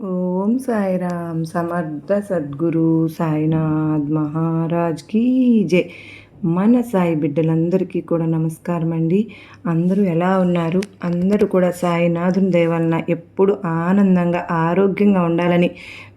ఓం సాయిరామ్ సమర్థ సద్గురు సాయినాథ్ మహారాజ్ కీ జై. మన సాయి బిడ్డలందరికీ కూడా నమస్కారం అండి. అందరూ ఎలా ఉన్నారు? అందరూ కూడా సాయినాథుని దేవాలన ఎప్పుడు ఆనందంగా ఆరోగ్యంగా ఉండాలని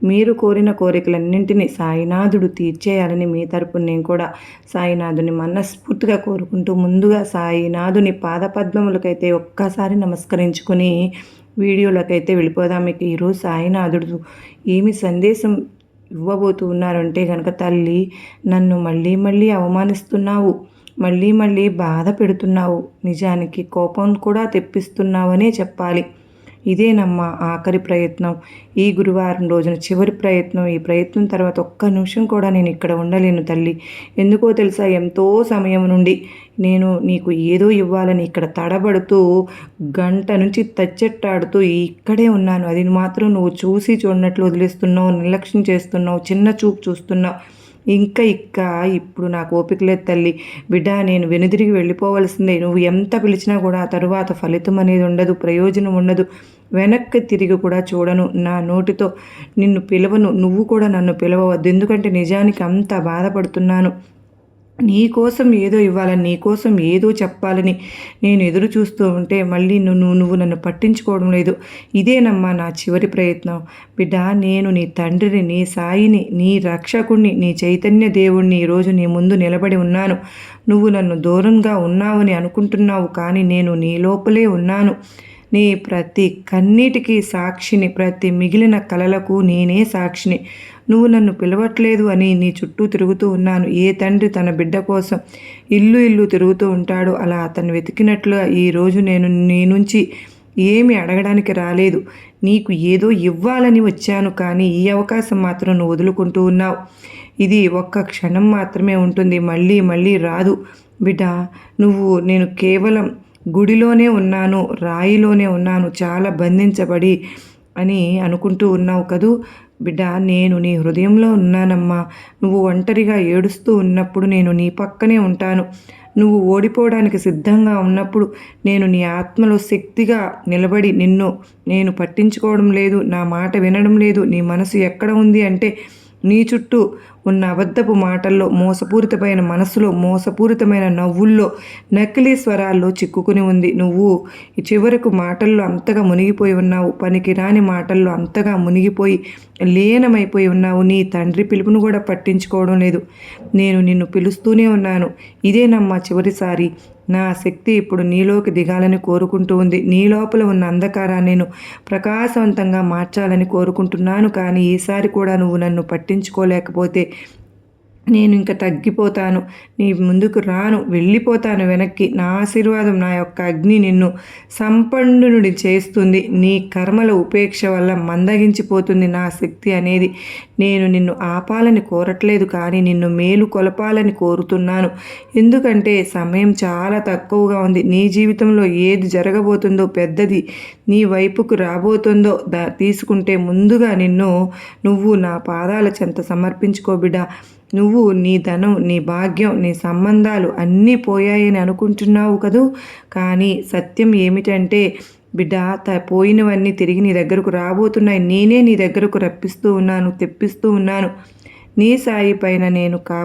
మీరు కోరిన కోరికలన్నింటినీ సాయినాథుడు తీర్చేయాలని మీ తరపున నేను కూడా సాయినాథుని మనస్ఫూర్తిగా కోరుకుంటూ ముందుగా సాయినాథుని పాదపద్మములకైతే ఒక్కసారి నమస్కరించుకొని వీడియోలకైతే వెళ్ళిపోదాం. మీకు ఈరోజు సాయినాథుడు ఏమి సందేశం ఇవ్వబోతూ ఉన్నారంటే కనుక తల్లి నన్ను మళ్ళీ మళ్ళీ అవమానిస్తున్నావు. మళ్ళీ మళ్ళీ బాధ పెడుతున్నావు. నిజానికి కోపం కూడా తెప్పిస్తున్నావనే చెప్పాలి. ఇదేనమ్మా ఆఖరి ప్రయత్నం. ఈ గురువారం రోజున చివరి ప్రయత్నం. ఈ ప్రయత్నం తర్వాత ఒక్క నిమిషం కూడా నేను ఇక్కడ ఉండలేను తల్లి. ఎందుకో తెలుసా? ఎంతో సమయం నుండి నేను నీకు ఏదో ఇవ్వాలని ఇక్కడ తడబడుతూ గంట నుంచి తచ్చెట్టాడుతూ ఇక్కడే ఉన్నాను. అది మాత్రం నువ్వు చూసి చూడనట్లు వదిలేస్తున్నావు నిర్లక్ష్యం చేస్తున్నావు చిన్న చూపు చూస్తున్నావు. ఇంకా ఇక్క ఇప్పుడు నాకు ఓపిక లేదు తల్లి. బిడ్డ నేను వెనుదిరిగి వెళ్ళిపోవలసిందే. నువ్వు ఎంత పిలిచినా కూడా ఆ తరువాత ఫలితం అనేది ఉండదు ప్రయోజనం ఉండదు. వెనక్కి తిరిగి కూడా చూడను. నా నోటితో నిన్ను పిలవను. నువ్వు కూడా నన్ను పిలవవద్దు. ఎందుకంటే నిజానికి అంత బాధపడుతున్నాను. నీకోసం ఏదో ఇవ్వాలని నీకోసం ఏదో చెప్పాలని నేను ఎదురు చూస్తూ ఉంటే మళ్ళీ నువ్వు నువ్వు నన్ను పట్టించుకోవడం లేదు. ఇదేనమ్మా నా చివరి ప్రయత్నం. బిడ్డ నేను నీ తండ్రిని నీ సాయిని నీ రక్షకుణ్ణి నీ చైతన్య దేవుణ్ణి ఈరోజు నీ ముందు నిలబడి ఉన్నాను. నువ్వు నన్ను దూరంగా ఉన్నావని అనుకుంటున్నావు కానీ నేను నీ లోపలే ఉన్నాను. నీ ప్రతి కన్నీటికి సాక్షిని ప్రతి మిగిలిన కలలకు నేనే సాక్షిని. నువ్వు నన్ను పిలవట్లేదు అని నీ చుట్టూ తిరుగుతూ ఉన్నాను. ఏ తండ్రి తన బిడ్డ కోసం ఇల్లు ఇల్లు తిరుగుతూ ఉంటాడో అలా అతను వెతికినట్లుగా ఈరోజు నేను నీ నుంచి ఏమి అడగడానికి రాలేదు. నీకు ఏదో ఇవ్వాలని వచ్చాను కానీ ఈ అవకాశం మాత్రం నువ్వు వదులుకుంటూ ఉన్నావు. ఇది ఒక్క క్షణం మాత్రమే ఉంటుంది. మళ్ళీ మళ్ళీ రాదు. బిడ్డ నువ్వు నేను కేవలం గుడిలోనే ఉన్నాను రాయిలోనే ఉన్నాను చాలా బంధించబడి అని అనుకుంటూ ఉన్నావు కదూ? బిడ్డ నేను నీ హృదయంలో ఉన్నానమ్మా. నువ్వు ఒంటరిగా ఏడుస్తూ ఉన్నప్పుడు నేను నీ పక్కనే ఉంటాను. నువ్వు ఓడిపోవడానికి సిద్ధంగా ఉన్నప్పుడు నేను నీ ఆత్మలో శక్తిగా నిలబడి నిన్ను నేను పట్టించుకోవడం లేదు నా మాట వినడం లేదు నీ మనసు ఎక్కడ ఉంది అంటే నీ చుట్టూ ఉన్న అబద్ధపు మాటల్లో మోసపూరితమైన మనసులో మోసపూరితమైన నవ్వుల్లో నకిలీ స్వరాల్లో చిక్కుకుని ఉంది. నువ్వు చివరకు మాటల్లో అంతగా మునిగిపోయి ఉన్నావు. పనికి రాని మాటల్లో అంతగా మునిగిపోయి లీనమైపోయి ఉన్నావు. నీ తండ్రి పిలుపును కూడా పట్టించుకోవడం లేదు. నేను నిన్ను పిలుస్తూనే ఉన్నాను. ఇదేనమ్మా చివరిసారి. నా శక్తి ఇప్పుడు నీలోకి దిగాలని కోరుకుంటూ ఉంది. నీ లోపల ఉన్న అంధకారాన్ని నేను ప్రకాశవంతంగా మార్చాలని కోరుకుంటున్నాను. కానీ ఈసారి కూడా నువ్వు నన్ను పట్టించుకోలేకపోతే నేను ఇంకా తగ్గిపోతాను. నీ ముందుకు రాను వెళ్ళిపోతాను వెనక్కి. నా ఆశీర్వాదం నా యొక్క అగ్ని నిన్ను సంపన్నుడి చేస్తుంది. నీ కర్మల ఉపేక్ష వల్ల మందగించిపోతుంది నా శక్తి అనేది. నేను నిన్ను ఆపాలని కోరట్లేదు కానీ నిన్ను మేలు కొలపాలని కోరుతున్నాను. ఎందుకంటే సమయం చాలా తక్కువగా ఉంది. నీ జీవితంలో ఏది జరగబోతుందో పెద్దది నీ వైపుకు రాబోతుందో దా తీసుకుంటే ముందుగా నిన్ను నువ్వు నా పాదాల చెంత సమర్పించుకోబిడ్డా నువ్వు నీ ధనం నీ భాగ్యం నీ సంబంధాలు అన్నీ పోయాయని అనుకుంటున్నావు కదూ? కానీ సత్యం ఏమిటంటే బిడ్డ త పోయినవన్నీ తిరిగి నీ దగ్గరకు రాబోతున్నాయి. నేనే నీ దగ్గరకు రప్పిస్తూ ఉన్నాను తెప్పిస్తూ ఉన్నాను. నీ సాయి పైన నేను కా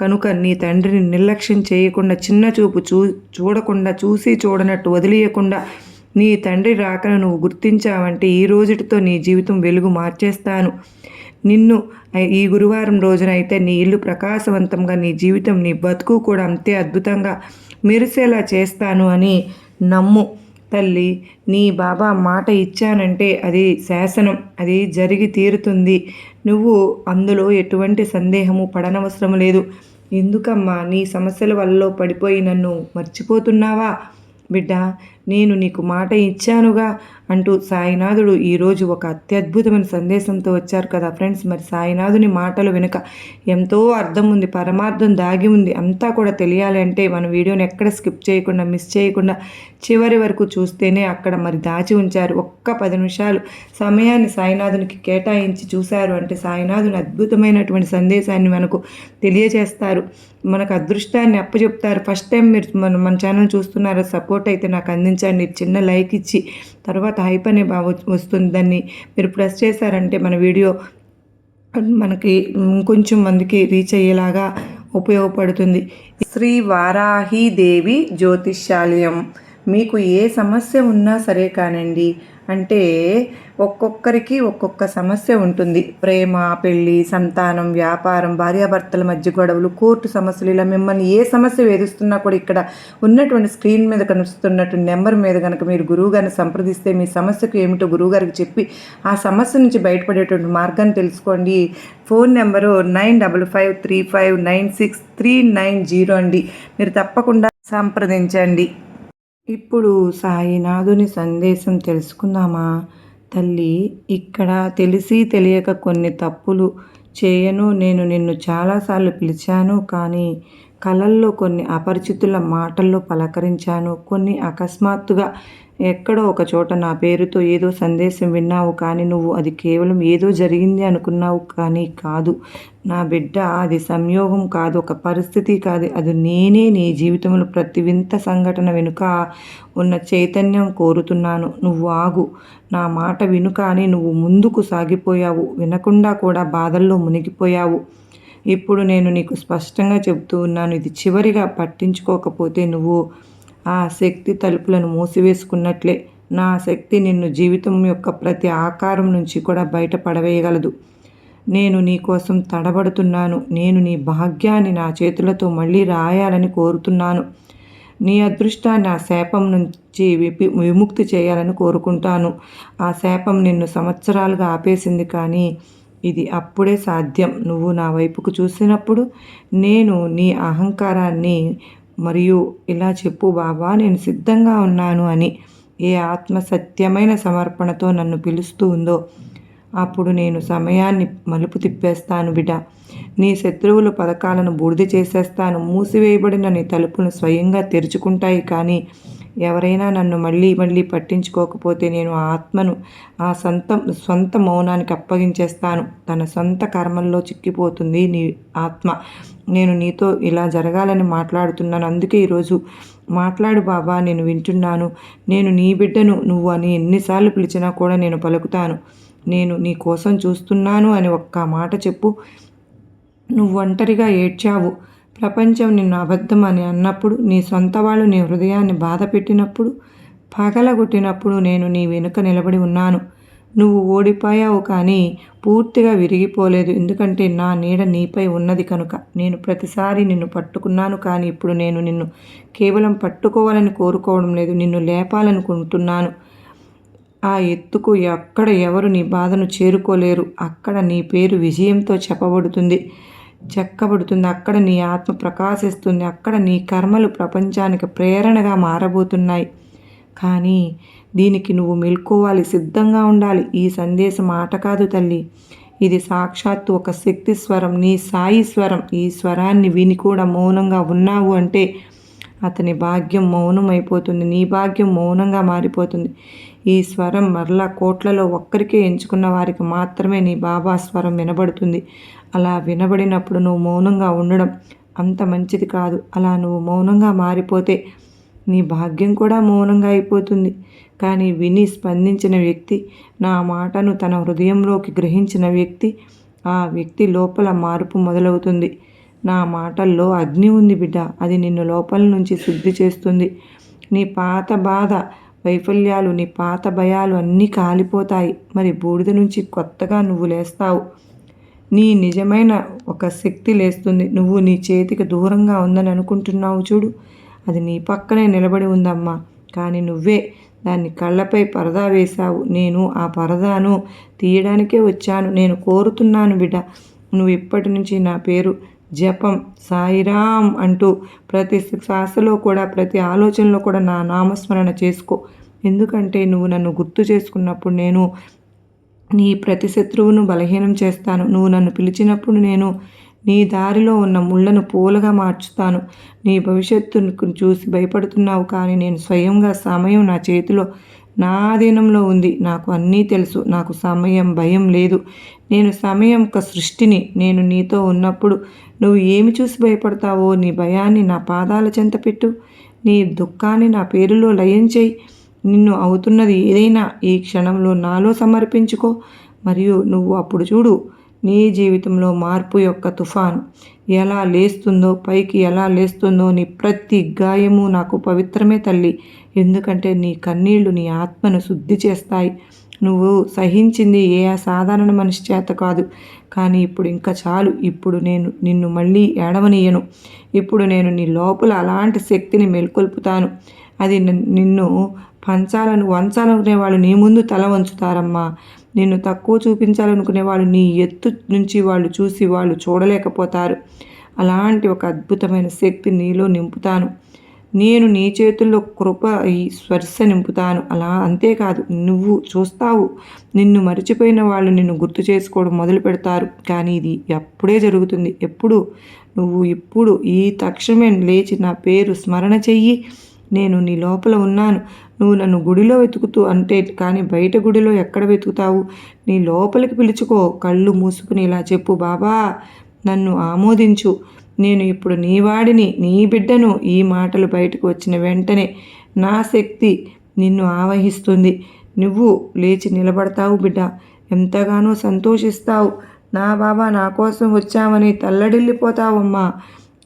కనుక నీ తండ్రిని నిర్లక్ష్యం చేయకుండా చిన్న చూపు చూ చూడకుండా చూసి చూడనట్టు వదిలేయకుండా నీ తండ్రి రాకను నువ్వు గుర్తించావంటే ఈ రోజుటితో నీ జీవితం వెలుగు మార్చేస్తాను. నిన్ను ఈ గురువారం రోజున అయితే నీ ఇల్లు ప్రకాశవంతంగా నీ జీవితం నీ బతుకు కూడా అంతే అద్భుతంగా మెరిసేలా చేస్తాను అని నమ్ము. తల్లి నీ బాబా మాట ఇచ్చానంటే అది శాసనం అది జరిగి తీరుతుంది. నువ్వు అందులో ఎటువంటి సందేహము పడనవసరం లేదు. ఎందుకమ్మా నీ సమస్యల వల్ల పడిపోయి నన్ను మర్చిపోతున్నావా? బిడ్డ నేను నీకు మాట ఇచ్చానుగా అంటూ సాయినాథుడు ఈరోజు ఒక అత్యద్భుతమైన సందేశంతో వచ్చారు కదా ఫ్రెండ్స్. మరి సాయినాథుని మాటలు వెనుక ఎంతో అర్థం ఉంది పరమార్థం దాగి ఉంది. అంతా కూడా తెలియాలి అంటే మన వీడియోని ఎక్కడ స్కిప్ చేయకుండా మిస్ చేయకుండా చివరి వరకు చూస్తేనే అక్కడ మరి దాచి ఉంచారు. ఒక్క పది నిమిషాలు సమయాన్ని సాయినాథునికి కేటాయించి చూశారు అంటే సాయినాథుని అద్భుతమైనటువంటి సందేశాన్ని మనకు తెలియజేస్తారు. మనకు అదృష్టాన్ని అప్పచెప్తారు. ఫస్ట్ టైం మీరు మన మన ఛానల్ చూస్తున్నారో సపోర్ట్ అయితే నాకు అందించారు ఆనందించండి చిన్న లైక్ ఇచ్చి తర్వాత హైప్ అనే బా వస్తుంది. దాన్ని మీరు ప్రెస్ చేశారంటే మన వీడియో మనకి కొంచెం మందికి రీచ్ అయ్యేలాగా ఉపయోగపడుతుంది. శ్రీ వారాహీదేవి జ్యోతిష్యాలయం. మీకు ఏ సమస్య ఉన్నా సరే కానండి అంటే ఒక్కొక్కరికి ఒక్కొక్క సమస్య ఉంటుంది. ప్రేమ పెళ్ళి సంతానం వ్యాపారం భార్యాభర్తల మధ్య గొడవలు కోర్టు సమస్యలు ఇలా మిమ్మల్ని ఏ సమస్య వేధిస్తున్నా కూడా ఇక్కడ ఉన్నటువంటి స్క్రీన్ మీద కనిపిస్తున్నటువంటి నెంబర్ మీద కనుక మీరు గురువుగారిని సంప్రదిస్తే మీ సమస్యకు ఏమిటో గురువుగారికి చెప్పి ఆ సమస్య నుంచి బయటపడేటువంటి మార్గాన్ని తెలుసుకోండి. Phone number nine double five three five nine six three nine zero అండి. మీరు తప్పకుండా సంప్రదించండి. ఇప్పుడు సాయినాథుని సందేశం తెలుసుకుందామా? తల్లి ఇక్కడ తెలిసి తెలియక కొన్ని తప్పులు చేయను. నేను నిన్ను చాలాసార్లు పిలిచాను కానీ కళల్లో కొన్ని అపరిచితుల మాటల్లో పలకరించాను. కొన్ని అకస్మాత్తుగా ఎక్కడో ఒక చోట నా పేరుతో ఏదో సందేశం విన్నావు కానీ నువ్వు అది కేవలం ఏదో జరిగింది అనుకున్నావు కానీ కాదు. నా బిడ్డ అది సంయోగం కాదు ఒక పరిస్థితి కాదు. అది నేనే నీ జీవితంలో ప్రతి వింత సంఘటన వెనుక ఉన్న చైతన్యం కోరుతున్నాను. నువ్వు ఆగు. నా మాట విను కానీ నువ్వు ముందుకు సాగిపోయావు. వినకుండా కూడా బాధల్లో మునిగిపోయావు. ఇప్పుడు నేను నీకు స్పష్టంగా చెబుతూ ఉన్నాను. ఇది చివరిగా పట్టించుకోకపోతే నువ్వు ఆ శక్తి తలుపులను మూసివేసుకున్నట్లే నా శక్తి నిన్ను జీవితం యొక్క ప్రతి ఆకారం నుంచి కూడా బయటపడవేయగలదు. నేను నీ కోసం తడబడుతున్నాను. నేను నీ భాగ్యాన్ని నా చేతులతో మళ్ళీ రాయాలని కోరుతున్నాను. నీ అదృష్టాన్ని ఆ శాపం నుంచి విపి విముక్తి చేయాలని కోరుకుంటాను. ఆ శాపం నిన్ను సంవత్సరాలుగా ఆపేసింది కానీ ఇది అప్పుడే సాధ్యం. నువ్వు నా వైపుకు చూసినప్పుడు నేను నీ అహంకారాన్ని మరియు ఇలా చెప్పు బాబా నేను సిద్ధంగా ఉన్నాను అని ఏ ఆత్మ సత్యమైన సమర్పణతో నన్ను పిలుస్తూ ఉందో అప్పుడు నేను సమయాన్ని మలుపు తిప్పేస్తాను బిడ్డ. నీ శత్రువుల పథకాలను బూడిద చేసేస్తాను. మూసివేయబడిన నీ తలుపును స్వయంగా తెరుచుకుంటాయి కానీ ఎవరైనా నన్ను మళ్ళీ మళ్ళీ పట్టించుకోకపోతే నేను ఆ ఆత్మను ఆ సొంత సొంత మౌనానికి అప్పగించేస్తాను. తన సొంత కర్మల్లో చిక్కిపోతుంది నీ ఆత్మ. నేను నీతో ఇలా జరగాలని మాట్లాడుతున్నాను. అందుకే ఈరోజు మాట్లాడు బాబా నేను వింటున్నాను. నేను నీ బిడ్డను నువ్వు అని ఎన్నిసార్లు పిలిచినా కూడా నేను పలుకుతాను. నేను నీ కోసం చూస్తున్నాను అని ఒక్క మాట చెప్పు. నువ్వు ఒంటరిగా ఏడ్చావు. ప్రపంచం నిన్ను అబద్ధం అని అన్నప్పుడు నీ సొంత వాళ్ళు నీ హృదయాన్ని బాధ పెట్టినప్పుడు పగలగొట్టినప్పుడు నేను నీ వెనుక నిలబడి ఉన్నాను. నువ్వు ఓడిపోయావు కానీ పూర్తిగా విరిగిపోలేదు. ఎందుకంటే నా నీడ నీపై ఉన్నది కనుక నేను ప్రతిసారి నిన్ను పట్టుకున్నాను కానీ ఇప్పుడు నేను నిన్ను కేవలం పట్టుకోవాలని కోరుకోవడం లేదు. నిన్ను లేపాలనుకుంటున్నాను. ఆ ఎత్తుకు ఎక్కడ ఎవరు నీ బాధను చేరుకోలేరు. అక్కడ నీ పేరు విజయంతో చెప్పబడుతుంది. చెక్కబడుతుంది. అక్కడ నీ ఆత్మ ప్రకాశిస్తుంది. అక్కడ నీ కర్మలు ప్రపంచానికి ప్రేరణగా మారబోతున్నాయి. కానీ దీనికి నువ్వు మెలుకోవాలి సిద్ధంగా ఉండాలి. ఈ సందేశం ఆట కాదు తల్లి. ఇది సాక్షాత్తు ఒక శక్తి స్వరం నీ సాయి స్వరం. ఈ స్వరాన్ని విని కూడా మౌనంగా ఉన్నావు అంటే అతని భాగ్యం మౌనం అయిపోతుంది నీ భాగ్యం మౌనంగా మారిపోతుంది. ఈ స్వరం మరలా కోట్లలో ఒక్కరికే ఎంచుకున్న వారికి మాత్రమే నీ బాబా స్వరం వినబడుతుంది. అలా వినబడినప్పుడు నువ్వు మౌనంగా ఉండడం అంత మంచిది కాదు. అలా నువ్వు మౌనంగా మారిపోతే నీ భాగ్యం కూడా మౌనంగా అయిపోతుంది. కానీ విని స్పందించిన వ్యక్తి నా మాటను తన హృదయంలోకి గ్రహించిన వ్యక్తి ఆ వ్యక్తి లోపల మార్పు మొదలవుతుంది. నా మాటల్లో అగ్ని ఉంది బిడ్డ అది నిన్ను లోపల నుంచి శుద్ధి చేస్తుంది. నీ పాత బాధ వైఫల్యాలు నీ పాత భయాలు అన్నీ కాలిపోతాయి. మరి బూడిద నుంచి కొత్తగా నువ్వు లేస్తావు. నీ నిజమైన ఒక శక్తి లేస్తుంది. నువ్వు నీ చేతికి దూరంగా ఉందని అనుకుంటున్నావు చూడు. అది నీ పక్కనే నిలబడి ఉందమ్మా. కానీ నువ్వే దాన్ని కళ్ళపై పరదా వేశావు. నేను ఆ పరదాను తీయడానికే వచ్చాను. నేను కోరుతున్నాను బిడ్డ. నువ్వు ఇప్పటి నుంచి నా పేరు జపం సాయిరామ్ అంటూ ప్రతి శ్వాసలో కూడా ప్రతి ఆలోచనలో కూడా నా నామస్మరణ చేసుకో. ఎందుకంటే నువ్వు నన్ను గుర్తు చేసుకున్నప్పుడు నేను నీ ప్రతి శత్రువును బలహీనం చేస్తాను. నువ్వు నన్ను పిలిచినప్పుడు నేను నీ దారిలో ఉన్న ముళ్ళను పూలగా మార్చుతాను. నీ భవిష్యత్తును చూసి భయపడుతున్నావు కానీ నేను స్వయంగా సమయం నా చేతిలో నా ఆధీనంలో ఉంది. నాకు అన్నీ తెలుసు. నాకు సమయం భయం లేదు. నేను సమయం ఒక సృష్టిని. నేను నీతో ఉన్నప్పుడు నువ్వు ఏమి చూసి భయపడతావో నీ భయాన్ని నా పాదాల చెంత పెట్టు. నీ దుఃఖాన్ని నా పేరులో లయం చేయి. నిన్ను అవుతున్నది ఏదైనా ఈ క్షణంలో నాలో సమర్పించుకో. మరియు నువ్వు అప్పుడు చూడు నీ జీవితంలో మార్పు యొక్క తుఫాను ఎలా లేస్తుందో పైకి ఎలా లేస్తుందో నీ ప్రతి గాయము నాకు పవిత్రమే తల్లి. ఎందుకంటే నీ కన్నీళ్ళు నీ ఆత్మను శుద్ధి చేస్తాయి. నువ్వు సహించింది ఏ సాధారణ మనిషి చేత కాదు. కానీ ఇప్పుడు ఇంకా చాలు. ఇప్పుడు నేను నిన్ను మళ్ళీ ఏడవనీయను ఇప్పుడు నేను నీ లోపల అలాంటి శక్తిని మేల్కొల్పుతాను. అది నిన్ను పంచాలను వంచాలనుకునే వాళ్ళు నీ ముందు తల వంచుతారమ్మా. నిన్ను తక్కువ చూపించాలనుకునే వాళ్ళు నీ ఎత్తు నుంచి వాళ్ళు చూసి వాళ్ళు చూడలేకపోతారు. అలాంటి ఒక అద్భుతమైన శక్తి నీలో నింపుతాను. నేను నీ చేతుల్లో కృప ఈ స్పర్శ నింపుతాను. అలా అంతేకాదు నువ్వు చూస్తావు. నిన్ను మర్చిపోయిన వాళ్ళు నిన్ను గుర్తు చేసుకోవడం మొదలు పెడతారు. కానీ ఇది ఎప్పుడే జరుగుతుంది? ఎప్పుడు? నువ్వు ఇప్పుడు ఈ తక్షణమే లేచి నా పేరు స్మరణ చెయ్యి. నేను నీ లోపల ఉన్నాను. నువ్వు నన్ను గుడిలో వెతుకుతూ అంటే కానీ బయట గుడిలో ఎక్కడ వెతుకుతావు? నీ లోపలికి పిలుచుకో. కళ్ళు మూసుకుని ఇలా చెప్పు బాబా నన్ను ఆమోదించు. నేను ఇప్పుడు నీ వాడిని నీ బిడ్డను. ఈ మాటలు బయటకు వచ్చిన వెంటనే నా శక్తి నిన్ను ఆవహిస్తుంది. నువ్వు లేచి నిలబడతావు బిడ్డ. ఎంతగానో సంతోషిస్తావు. నా బాబా నా కోసం వచ్చామని తల్లడిల్లిపోతావమ్మా.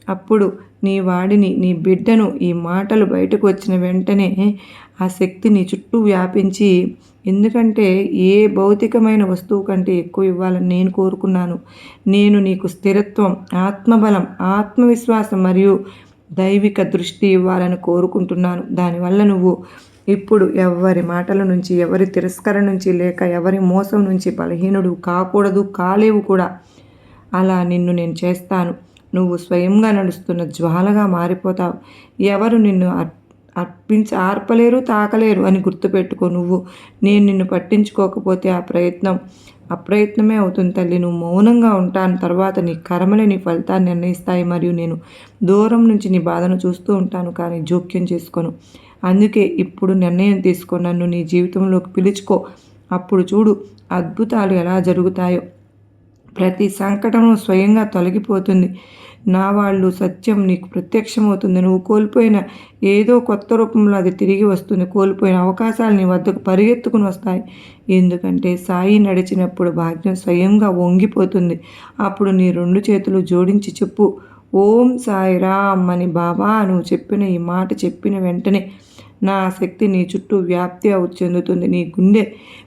అప్పుడు నీ వాడిని నీ బిడ్డను ఈ మాటలు బయటకు వచ్చిన వెంటనే ఆ శక్తి నీ చుట్టూ వ్యాపించి ఎందుకంటే ఏ భౌతికమైన వస్తువు కంటే ఎక్కువ ఇవ్వాలని నేను కోరుకున్నాను. నేను నీకు స్థిరత్వం ఆత్మబలం ఆత్మవిశ్వాసం మరియు దైవిక దృష్టి ఇవ్వాలని కోరుకుంటున్నాను. దానివల్ల నువ్వు ఇప్పుడు ఎవరి మాటల నుంచి ఎవరి తిరస్కరణ నుంచి లేక ఎవరి మోసం నుంచి బలహీనుడు కాకూడదు కాలేవు కూడా. అలా నిన్ను నేను చేస్తాను. నువ్వు స్వయంగా నడుస్తున్న జ్వాలగా మారిపోతావు. ఎవరు నిన్ను అర్పించి ఆర్పలేరు తాకలేరు అని గుర్తుపెట్టుకో నువ్వు. నేను నిన్ను పట్టించుకోకపోతే ఆ ప్రయత్నం అప్రయత్నమే అవుతుంది తల్లి. నువ్వు మౌనంగా ఉంటాను. తర్వాత నీ కర్మలే నీ ఫలితాన్ని నిర్ణయిస్తాయి. మరియు నేను దూరం నుంచి నీ బాధను చూస్తూ ఉంటాను కానీ జోక్యం చేసుకోను. అందుకే ఇప్పుడు నిర్ణయం తీసుకో. నన్ను నీ జీవితంలోకి పిలుచుకో. అప్పుడు చూడు అద్భుతాలు ఎలా జరుగుతాయో. ప్రతి సంకటము స్వయంగా తొలగిపోతుంది. నా వాళ్ళు సత్యం నీకు ప్రత్యక్షమవుతుంది. నువ్వు కోల్పోయిన ఏదో కొత్త రూపంలో అది తిరిగి వస్తుంది. కోల్పోయిన అవకాశాలు నీ వద్దకు పరిగెత్తుకుని వస్తాయి. ఎందుకంటే సాయి నడిచినప్పుడు భాగ్యం స్వయంగా వంగిపోతుంది. అప్పుడు నీ రెండు చేతులు జోడించి చెప్పు. ఓం సాయి రామ్ అని బాబా నువ్వు చెప్పిన ఈ మాట చెప్పిన వెంటనే నా శక్తి నీ చుట్టూ వ్యాప్తి చెందుతుంది. నీ గుండె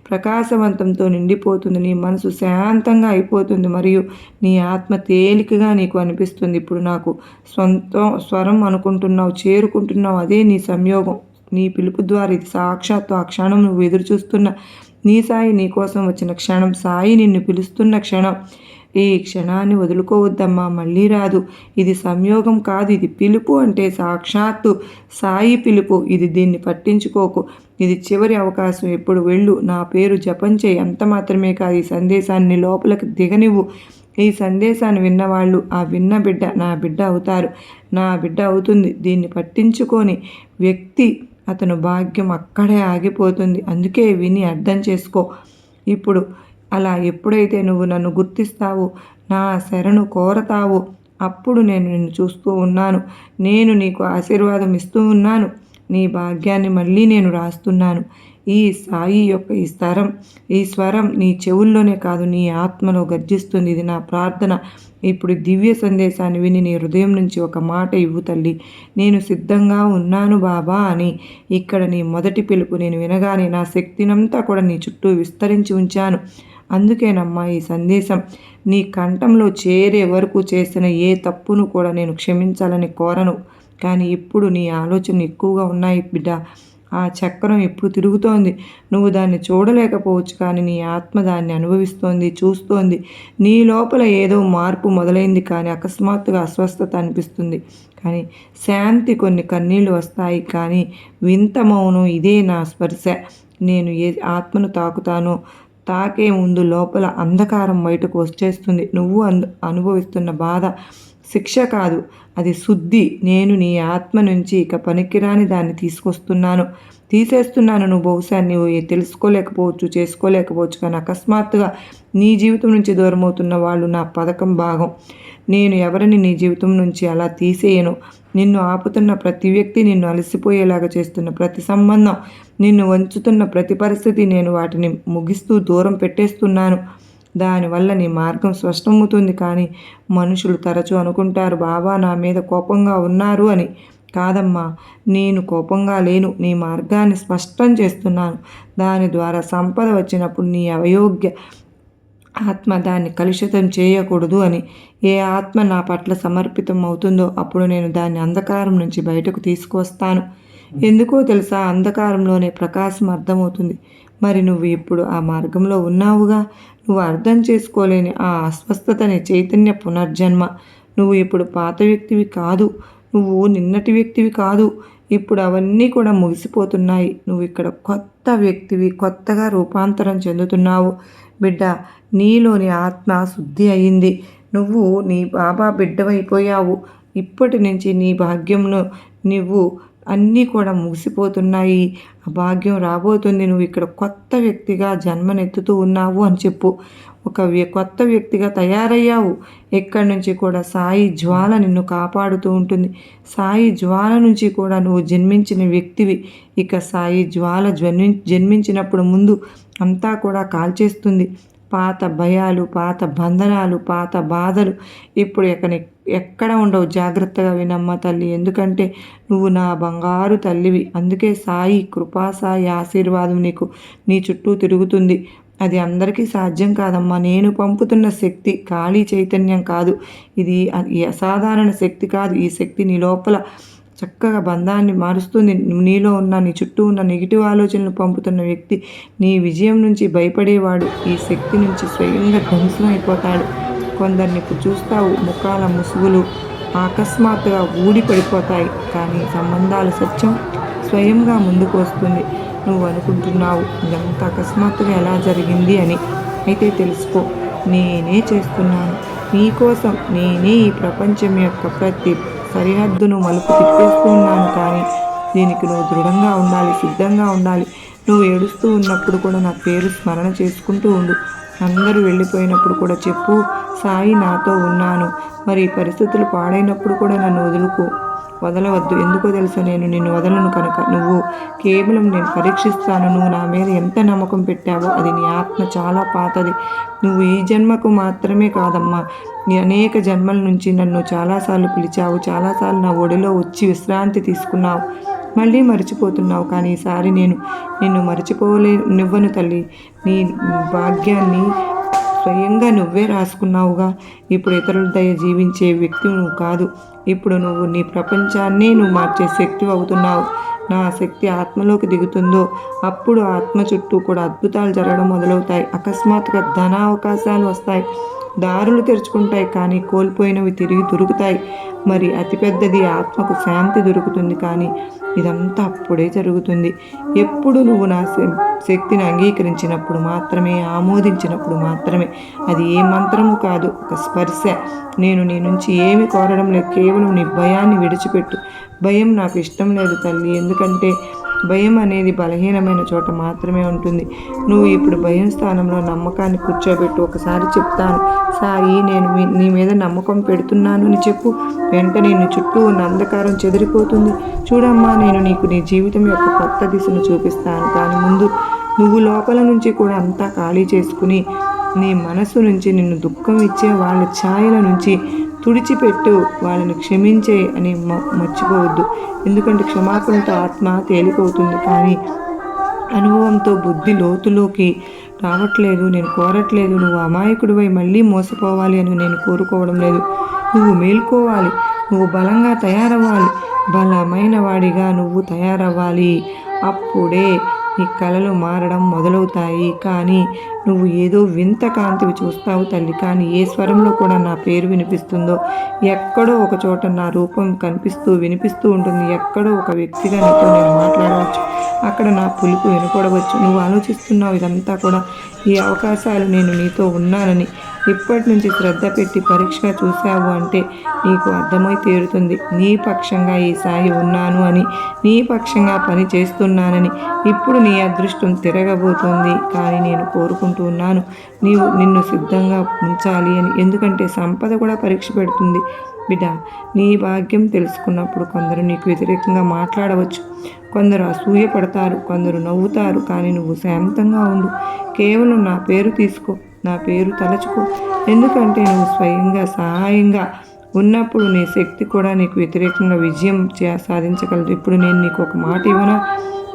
ప్రకాశవంతంతో నిండిపోతుంది. నీ మనసు శాంతంగా అయిపోతుంది మరియు నీ ఆత్మ తేలికగా నీకు అనిపిస్తుంది. ఇప్పుడు నాకు సొంతం స్వరం అనుకుంటున్నావు చేరుకుంటున్నావు. అదే నీ సంయోగం. నీ పిలుపు ద్వారా ఇది సాక్షాత్తు ఆ క్షణం. నువ్వు ఎదురు చూస్తున్న నీ సాయి నీ కోసం వచ్చిన క్షణం. సాయి నిన్ను పిలుస్తున్న క్షణం. ఈ క్షణాన్ని వదులుకోవద్దమ్మా మళ్ళీ రాదు. ఇది సంయోగం కాదు ఇది పిలుపు అంటే సాక్షాత్తు సాయి పిలుపు. ఇది దీన్ని పట్టించుకోకు. ఇది చివరి అవకాశం. ఎప్పుడు వెళ్ళు. నా పేరు జపం చేయి. అంత మాత్రమే కాదు ఈ సందేశాన్ని లోపలికి దిగనివ్వు. ఈ సందేశాన్ని విన్నవాళ్ళు ఆ విన్న బిడ్డ నా బిడ్డ అవుతారు. నా బిడ్డ అవుతుంది. దీన్ని పట్టించుకొని వ్యక్తి అతను భాగ్యం అక్కడే ఆగిపోతుంది. అందుకే విని అర్థం చేసుకో. ఇప్పుడు అలా ఎప్పుడైతే నువ్వు నన్ను గుర్తిస్తావో నా శరణు కోరతావో అప్పుడు నేను నిన్ను చూస్తూ ఉన్నాను. నేను నీకు ఆశీర్వాదం ఇస్తూ ఉన్నాను. నీ భాగ్యాన్ని మళ్ళీ నేను రాస్తున్నాను. ఈ సాయి యొక్క ఈ స్వరం ఈ స్వరం నీ చెవుల్లోనే కాదు నీ ఆత్మలో గర్జిస్తుంది. ఇది నా ప్రార్థన. ఇప్పుడు దివ్య సందేశాన్ని విని నీ హృదయం నుంచి ఒక మాట ఇవ్వు తల్లి. నేను సిద్ధంగా ఉన్నాను బాబా అని. ఇక్కడ నీ మొదటి పిలుపు నేను వినగానే నా శక్తినంతా కూడా నీ చుట్టూ విస్తరించి ఉంచాను. అందుకేనమ్మా ఈ సందేశం. నీ కంఠంలో చేరే వరకు చేసిన ఏ తప్పును కూడా నేను క్షమించాలని కోరను. కానీ ఇప్పుడు నీ ఆలోచన ఎక్కువగా ఉన్నాయి బిడ్డ. ఆ చక్రం ఎప్పుడు తిరుగుతోంది. నువ్వు దాన్ని చూడలేకపోవచ్చు కానీ నీ ఆత్మ దాన్ని అనుభవిస్తోంది చూస్తోంది. నీ లోపల ఏదో మార్పు మొదలైంది కానీ అకస్మాత్తుగా అస్వస్థత అనిపిస్తుంది. కానీ శాంతి కొన్ని కన్నీళ్ళు వస్తాయి కానీ వింత మౌనం ఇదే నా స్పర్శ. నేను ఏ ఆత్మను తాకుతానో తాకే ముందు లోపల అంధకారం బయటకు వచ్చేస్తుంది. నువ్వు అందు అనుభవిస్తున్న బాధ శిక్ష కాదు. అది శుద్ధి. నేను నీ ఆత్మ నుంచి ఇక పనికిరాని దాన్ని తీసుకొస్తున్నాను. తీసేస్తున్నాను నువ్వు. బహుశా నువ్వు తెలుసుకోలేకపోవచ్చు చేసుకోలేకపోవచ్చు. కానీ అకస్మాత్తుగా నీ జీవితం నుంచి దూరమవుతున్న వాళ్ళు నా పథకం భాగం. నేను ఎవరిని నీ జీవితం నుంచి అలా తీసేయను. నిన్ను ఆపుతున్న ప్రతి వ్యక్తి నిన్ను అలసిపోయేలాగా చేస్తున్న ప్రతి సంబంధం నిన్ను వంచుతున్న ప్రతి పరిస్థితి నేను వాటిని ముగిస్తూ దూరం పెట్టేస్తున్నాను. దానివల్ల నీ మార్గం స్పష్టమవుతుంది. కానీ మనుషులు తరచూ అనుకుంటారు బాబా నా మీద కోపంగా ఉన్నారు అని. కాదమ్మా నేను కోపంగా లేను. నీ మార్గాన్ని స్పష్టం చేస్తున్నాను. దాని ద్వారా సంపద వచ్చినప్పుడు నీ అవయోగ్య ఆత్మ దాన్ని కలుషితం చేయకూడదు అని ఏ ఆత్మ నా పట్ల సమర్పితం అవుతుందో అప్పుడు నేను దాన్ని అంధకారం నుంచి బయటకు తీసుకువస్తాను. ఎందుకో తెలుసా? అంధకారంలోనే ప్రకాశం అర్థమవుతుంది. మరి నువ్వు ఇప్పుడు ఆ మార్గంలో ఉన్నావుగా? నువ్వు అర్థం చేసుకోలేని ఆ అస్వస్థతని చైతన్య పునర్జన్మ. నువ్వు ఇప్పుడు పాత వ్యక్తివి కాదు. నువ్వు నిన్నటి వ్యక్తివి కాదు. ఇప్పుడు అవన్నీ కూడా ముగిసిపోతున్నాయి. నువ్వు ఇక్కడ కొత్త వ్యక్తివి కొత్తగా రూపాంతరం చెందుతున్నావు. బిడ్డ నీలోని ఆత్మ శుద్ధి అయింది. నువ్వు నీ బాబా బిడ్డవైపోయావు. ఇప్పటి నుంచి నీ భాగ్యంను నువ్వు అన్నీ కూడా ముగిసిపోతున్నాయి. ఆ భాగ్యం రాబోతుంది. నువ్వు ఇక్కడ కొత్త వ్యక్తిగా జన్మనెత్తుతూ ఉన్నావు అని చెప్పు. ఒక కొత్త వ్యక్తిగా తయారయ్యావు. ఎక్కడి నుంచి కూడా సాయి జ్వాల నిన్ను కాపాడుతూ ఉంటుంది. సాయి జ్వాల నుంచి కూడా నువ్వు జన్మించిన వ్యక్తివి. ఇక సాయి జ్వాల జన్మి జన్మించినప్పుడు ముందు అంతా కూడా కాల్చేస్తుంది. పాత భయాలు పాత బంధనాలు పాత బాధలు ఇప్పుడు ఎక్కడ ఎక్కడ ఉండవు. జాగ్రత్తగా వినమ్మ తల్లి. ఎందుకంటే నువ్వు నా బంగారు తల్లివి. అందుకే సాయి కృపా సాయి ఆశీర్వాదం నీకు నీ చుట్టూ తిరుగుతుంది. అది అందరికీ సాధ్యం కాదమ్మా. నేను పంపుతున్న శక్తి ఖాళీ చైతన్యం కాదు. ఇది అసాధారణ శక్తి కాదు. ఈ శక్తి నీ లోపల చక్కగా బంధాన్ని మారుస్తుంది నీలో ఉన్న నీ చుట్టూ ఉన్న నెగిటివ్ ఆలోచనలు పంపుతున్న వ్యక్తి నీ విజయం నుంచి భయపడేవాడు. ఈ శక్తి నుంచి స్వయంగా ధ్వంసం అయిపోతాడు. కొందరిని ఇప్పుడు చూస్తావు ముఖాల ముసుగులు అకస్మాత్తుగా ఊడి పడిపోతాయి. కానీ సంబంధాల సత్యం స్వయంగా ముందుకు వస్తుంది. నువ్వు అనుకుంటున్నావు ఇదంతా అకస్మాత్తుగా ఎలా జరిగింది అని. అయితే తెలుసుకో నేనే చేస్తున్నాను. నీకోసం నేనే ఈ ప్రపంచం యొక్క ప్రతి సరిహద్దును మలుపు తిప్పేస్తూ ఉన్నాను కానీ దీనికి నువ్వు దృఢంగా ఉండాలి సిద్ధంగా ఉండాలి. నువ్వు ఏడుస్తూ ఉన్నప్పుడు కూడా నా పేరు స్మరణ చేసుకుంటూ ఉండు. అందరూ వెళ్ళిపోయినప్పుడు కూడా చెప్పు సాయి నాతో ఉన్నాను. మరి పరిస్థితులు పాడైనప్పుడు కూడా నన్ను వదులుకో. వదలవద్దు. ఎందుకో తెలుసా? నేను నిన్ను వదలను కనుక. నువ్వు కేవలం నేను పరీక్షిస్తాను. నువ్వు నా మీద ఎంత నమ్మకం పెట్టావో అది నీ ఆత్మ చాలా పాతది. నువ్వు ఈ జన్మకు మాత్రమే కాదమ్మా. నీ అనేక జన్మల నుంచి నన్ను చాలాసార్లు పిలిచావు. చాలాసార్లు నా ఒడిలో వచ్చి విశ్రాంతి తీసుకున్నావు. మళ్ళీ మర్చిపోతున్నావు. కానీ ఈసారి నేను నిన్ను మర్చిపోలే నివ్వను తల్లి. నీ భాగ్యాన్ని స్వయంగా నువ్వే రాసుకున్నావుగా. ఇప్పుడు ఇతరుల దయ జీవించే వ్యక్తి నువ్వు కాదు. ఇప్పుడు నువ్వు నీ ప్రపంచాన్నే నువ్వు మార్చే శక్తి అవుతున్నావు. నా శక్తి ఆత్మలోకి దిగుతుందో అప్పుడు ఆత్మ చుట్టూ కూడా అద్భుతాలు జరగడం మొదలవుతాయి. అకస్మాత్తుగా ధన అవకాశాలు వస్తాయి. దారులు తెరుచుకుంటాయి కానీ కోల్పోయినవి తిరిగి దొరుకుతాయి. మరి అతిపెద్దది ఆత్మకు శాంతి దొరుకుతుంది కానీ ఇదంతా అప్పుడే జరుగుతుంది. ఎప్పుడు నువ్వు నా శక్తిని అంగీకరించినప్పుడు మాత్రమే ఆమోదించినప్పుడు మాత్రమే. అది ఏ మంత్రము కాదు ఒక స్పర్శ. నేను నీ నుంచి ఏమి కోరడం లేదు కేవలం నీ భయాన్ని విడిచిపెట్టు. భయం నాకు ఇష్టం లేదు తల్లి ఎందుకంటే భయం అనేది బలహీనమైన చోట మాత్రమే ఉంటుంది. నువ్వు ఇప్పుడు భయం స్థానంలో నమ్మకాన్ని కూర్చోబెట్టు ఒకసారి చెప్తాను. సాయి నేను మీ- నీ మీద నమ్మకం పెడుతున్నాను అని చెప్పు. వెంటనే నీ చుట్టూ ఉన్న అంధకారం చెదిరిపోతుంది. చూడమ్మా నేను నీకు నీ జీవితం యొక్క కొత్త దిశను చూపిస్తాను. కానీ ముందు నువ్వు లోపల నుంచి కూడా అంతా ఖాళీ చేసుకుని నీ మనసు నుంచి నిన్ను దుఃఖం ఇచ్చే వాళ్ళ ఛాయల నుంచి తుడిచిపెట్టు. వాళ్ళని క్షమించే అని మర్చిపోవద్దు. ఎందుకంటే క్షమాపణతో ఆత్మ తేలికవుతుంది. కానీ అనుభవంతో బుద్ధి లోతులోకి రావట్లేదు. నేను కోరట్లేదు. నువ్వు అమాయకుడివై మళ్ళీ మోసపోవాలి అని నేను కోరుకోవడం లేదు. నువ్వు మేల్కోవాలి. నువ్వు బలంగా తయారవ్వాలి. బలమైన వాడిగా నువ్వు తయారవ్వాలి. అప్పుడే నీ కళలు మారడం మొదలవుతాయి. కానీ నువ్వు ఏదో వింత కాంతివి చూస్తావు తల్లి. కానీ ఏ స్వరంలో కూడా నా పేరు వినిపిస్తుందో ఎక్కడో ఒక చోట నా రూపం కనిపిస్తూ వినిపిస్తూ ఉంటుంది. ఎక్కడో ఒక వ్యక్తిగా నీతో నేను మాట్లాడవచ్చు. అక్కడ నా పులుపు వినపడవచ్చు. నువ్వు ఆలోచిస్తున్నావు ఇదంతా కూడా ఈ అవకాశాలు నేను నీతో ఉన్నానని. ఇప్పటి నుంచి శ్రద్ధ పెట్టి పరీక్షగా చూశావు అంటే నీకు అర్థమై తీరుతుంది. నీ పక్షంగా ఈ సాయి ఉన్నాను అని నీ పక్షంగా పని చేస్తున్నానని ఇప్పుడు నీ అదృష్టం తిరగబోతోంది. కానీ నేను కోరుకుంటూ ఉన్నాను నీవు నిన్ను సిద్ధంగా ఉంచాలి అని. ఎందుకంటే సంపద కూడా పరీక్ష పెడుతుంది. బిడ్డ నీ భాగ్యం తెలుసుకున్నప్పుడు కొందరు నీకు వ్యతిరేకంగా మాట్లాడవచ్చు. కొందరు అసూయ పడతారు కొందరు నవ్వుతారు. కానీ నువ్వు శాంతంగా ఉండు. కేవలం నా పేరు తీసుకో. నా పేరు తలచుకో. ఎందుకంటే నువ్వు స్వయంగా సహాయంగా ఉన్నప్పుడు నీ శక్తి కూడా నీకు వ్యతిరేకంగా విజయం సాధించగలదు. ఇప్పుడు నేను నీకు ఒక మాట ఇవ్వనా?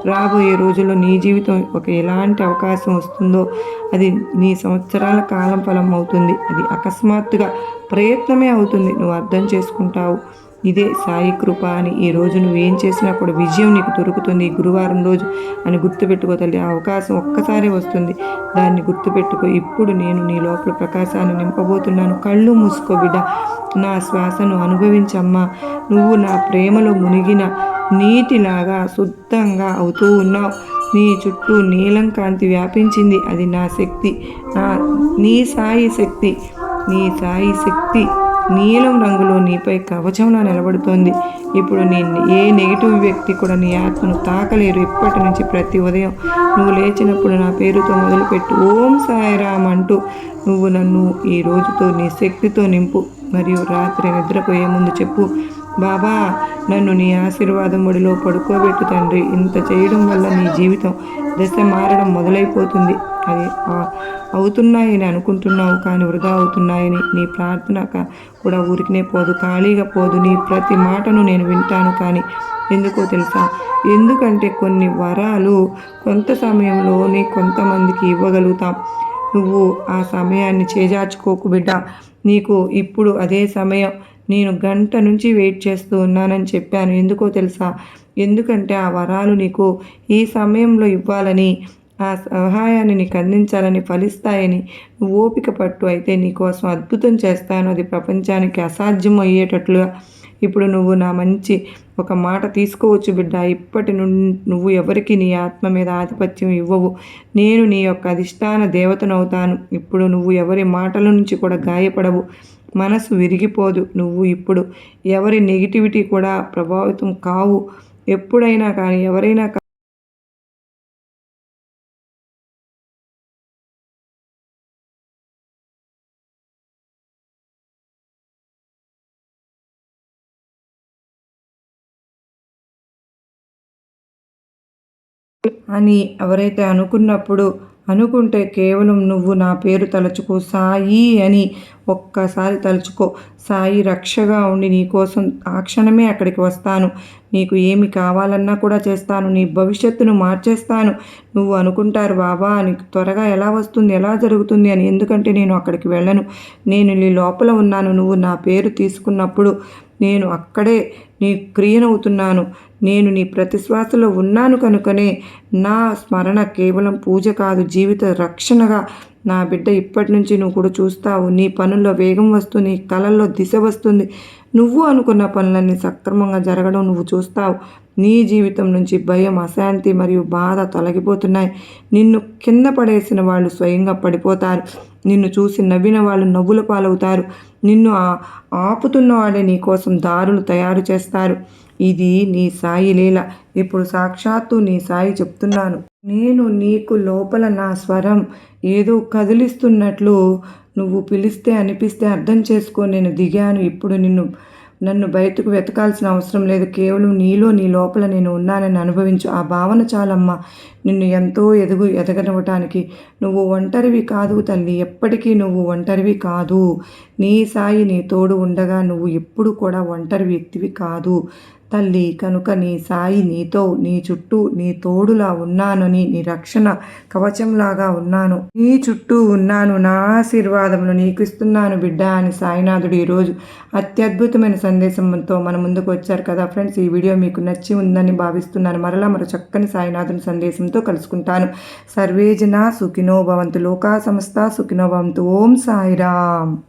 రాబోయే రోజుల్లో నీ జీవితం ఒక ఎలాంటి అవకాశం వస్తుందో అది నీ సంవత్సరాల కాలం ఫలం అవుతుంది. అది అకస్మాత్తుగా ప్రయత్నమే అవుతుంది. నువ్వు అర్థం చేసుకుంటావు. ఇదే సాయి కృప అని ఈ రోజు నువ్వు ఏం చేసినా కూడా విజయం నీకు దొరుకుతుంది. గురువారం రోజు అని గుర్తుపెట్టుకో తల్లి. ఆ అవకాశం ఒక్కసారే వస్తుంది. దాన్ని గుర్తుపెట్టుకో. ఇప్పుడు నేను నీ లోపల ప్రకాశాన్ని నింపబోతున్నాను. కళ్ళు మూసుకో బిడ్డ. నా శ్వాసను అనుభవించమ్మా. నువ్వు నా ప్రేమలో మునిగిన నీటిలాగా శుద్ధంగా అవుతూ ఉన్నావు. నీ చుట్టూ నీలం కాంతి వ్యాపించింది. అది నా శక్తి. నా నీ సాయి శక్తి. నీ సాయి శక్తి. నీలం రంగులో నీపై కవచంలా నిలబడుతోంది. ఇప్పుడు నీ ఏ నెగిటివ్ వ్యక్తి కూడా నీ ఆత్మను తాకలేరు. ఇప్పటి నుంచి ప్రతి ఉదయం నువ్వు లేచినప్పుడు నా పేరుతో మొదలుపెట్టు. ఓం సాయిరామ్ అంటూ నువ్వు నన్ను ఈ రోజుతో నీ శక్తితో నింపు మరియు రాత్రి నిద్రపోయే ముందు చెప్పు. బాబా నన్ను నీ ఆశీర్వాదం ఒడిలో పడుకోబెట్టు తండ్రి. ఇంత చేయడం వల్ల నీ జీవితం దశ మారడం మొదలైపోతుంది. అది అవుతున్నాయని అనుకుంటున్నావు కానీ వృధా అవుతున్నాయని నీ ప్రార్థన కూడా ఊరికినే పోదు ఖాళీగా పోదు. నీ ప్రతి మాటను నేను వింటాను కానీ ఎందుకో తెలుసా? ఎందుకంటే కొన్ని వరాలు కొంత సమయంలోనే కొంతమందికి ఇవ్వగలుగుతాం. నువ్వు ఆ సమయాన్ని చేజార్చుకోకు బిడ్డ. నీకు ఇప్పుడు అదే సమయం. నేను గంట నుంచి వెయిట్ చేస్తూ ఉన్నానని చెప్పాను. ఎందుకో తెలుసా? ఎందుకంటే ఆ వరాలు నీకు ఈ సమయంలో ఇవ్వాలని ఆ సహాయాన్ని నీకు అందించాలని ఫలిస్తాయని నువ్వు ఓపిక పట్టు. అయితే నీకోసం అద్భుతం చేస్తాను. అది ప్రపంచానికి అసాధ్యం అయ్యేటట్లుగా ఇప్పుడు నువ్వు నా మంచి ఒక మాట తీసుకోవచ్చు బిడ్డ. ఇప్పటి నుండి నువ్వు ఎవరికి నీ ఆత్మ మీద ఆధిపత్యం ఇవ్వవు. నేను నీ యొక్క అధిష్టాన దేవతనవుతాను. ఇప్పుడు నువ్వు ఎవరి మాటల నుంచి కూడా గాయపడవు. మనసు విరిగిపోదు. నువ్వు ఇప్పుడు ఎవరి నెగిటివిటీ కూడా ప్రభావితం కావు. ఎప్పుడైనా కానీ ఎవరైనా అని ఎవరైతే అనుకున్నప్పుడు అనుకుంటే కేవలం నువ్వు నా పేరు తలుచుకో సాయి అని ఒక్కసారి తలుచుకో. సాయి రక్షగా ఉండి నీకోసం ఆ క్షణమే అక్కడికి వస్తాను. నీకు ఏమి కావాలన్నా కూడా చేస్తాను. నీ భవిష్యత్తును మార్చేస్తాను. నువ్వు అనుకుంటారు బాబా అని త్వరగా ఎలా వస్తుంది ఎలా జరుగుతుంది అని. ఎందుకంటే నేను అక్కడికి వెళ్ళను. నేను నీ లోపల ఉన్నాను. నువ్వు నా పేరు తీసుకున్నప్పుడు నేను అక్కడే నీ క్రియనవుతున్నాను. నేను నీ ప్రతిశ్వాసలో ఉన్నాను కనుకనే నా స్మరణ కేవలం పూజ కాదు జీవిత రక్షణగా. నా బిడ్డ ఇప్పటి నుంచి నువ్వు కూడా చూస్తావు. నీ పనుల్లో వేగం వస్తుంది నీ కళల్లో దిశ వస్తుంది. నువ్వు అనుకున్న పనులన్నీ సక్రమంగా జరగడం నువ్వు చూస్తావు. నీ జీవితం నుంచి భయం అశాంతి మరియు బాధ తొలగిపోతున్నాయి. నిన్ను కింద పడేసిన వాళ్ళు స్వయంగా పడిపోతారు. నిన్ను చూసి నవ్విన వాళ్ళు నవ్వుల పాలవుతారు. నిన్ను ఆపుతున్న వాడే నీ కోసం దారులు తయారు చేస్తారు. ఇది నీ సాయి లీల. ఇప్పుడు సాక్షాత్తు నీ సాయి చెప్తున్నాను. నేను నీకు లోపల నా స్వరం ఏదో కదిలిస్తున్నట్లు నువ్వు పిలిస్తే అనిపిస్తే అర్థం చేసుకో నేను దిగాను. ఇప్పుడు నిన్ను నన్ను బయటకు వెతకాల్సిన అవసరం లేదు. కేవలం నీలో నీ లోపల నేను ఉన్నానని అనుభవించు. ఆ భావన చాలమ్మా. నిన్ను ఎంతో ఎదుగు ఎదగనివ్వటానికి. నువ్వు ఒంటరివి కాదు తల్లి. ఎప్పటికీ నువ్వు ఒంటరివి కాదు. నీ సాయి నీ తోడు ఉండగా నువ్వు ఎప్పుడు కూడా ఒంటరి వ్యక్తివి కాదు. తల్లి కనుక నీ సాయి నీతో నీ చుట్టూ నీ తోడులా ఉన్నానని నీ రక్షణ కవచంలాగా ఉన్నాను. నీ చుట్టూ ఉన్నాను నా ఆశీర్వాదమును నీకు ఇస్తున్నాను బిడ్డ అని సాయినాథుడు ఈరోజు అత్యద్భుతమైన సందేశంతో మన ముందుకు వచ్చారు కదా ఫ్రెండ్స్. ఈ వీడియో మీకు నచ్చి ఉందని భావిస్తున్నాను. మరలా మరో చక్కని సాయినాథుని సందేశంతో కలుసుకుంటాను. సర్వేజన సుఖినో భవంతు లోకా సంస్థ సుఖినో భవంతు. ఓం సాయిరామ్.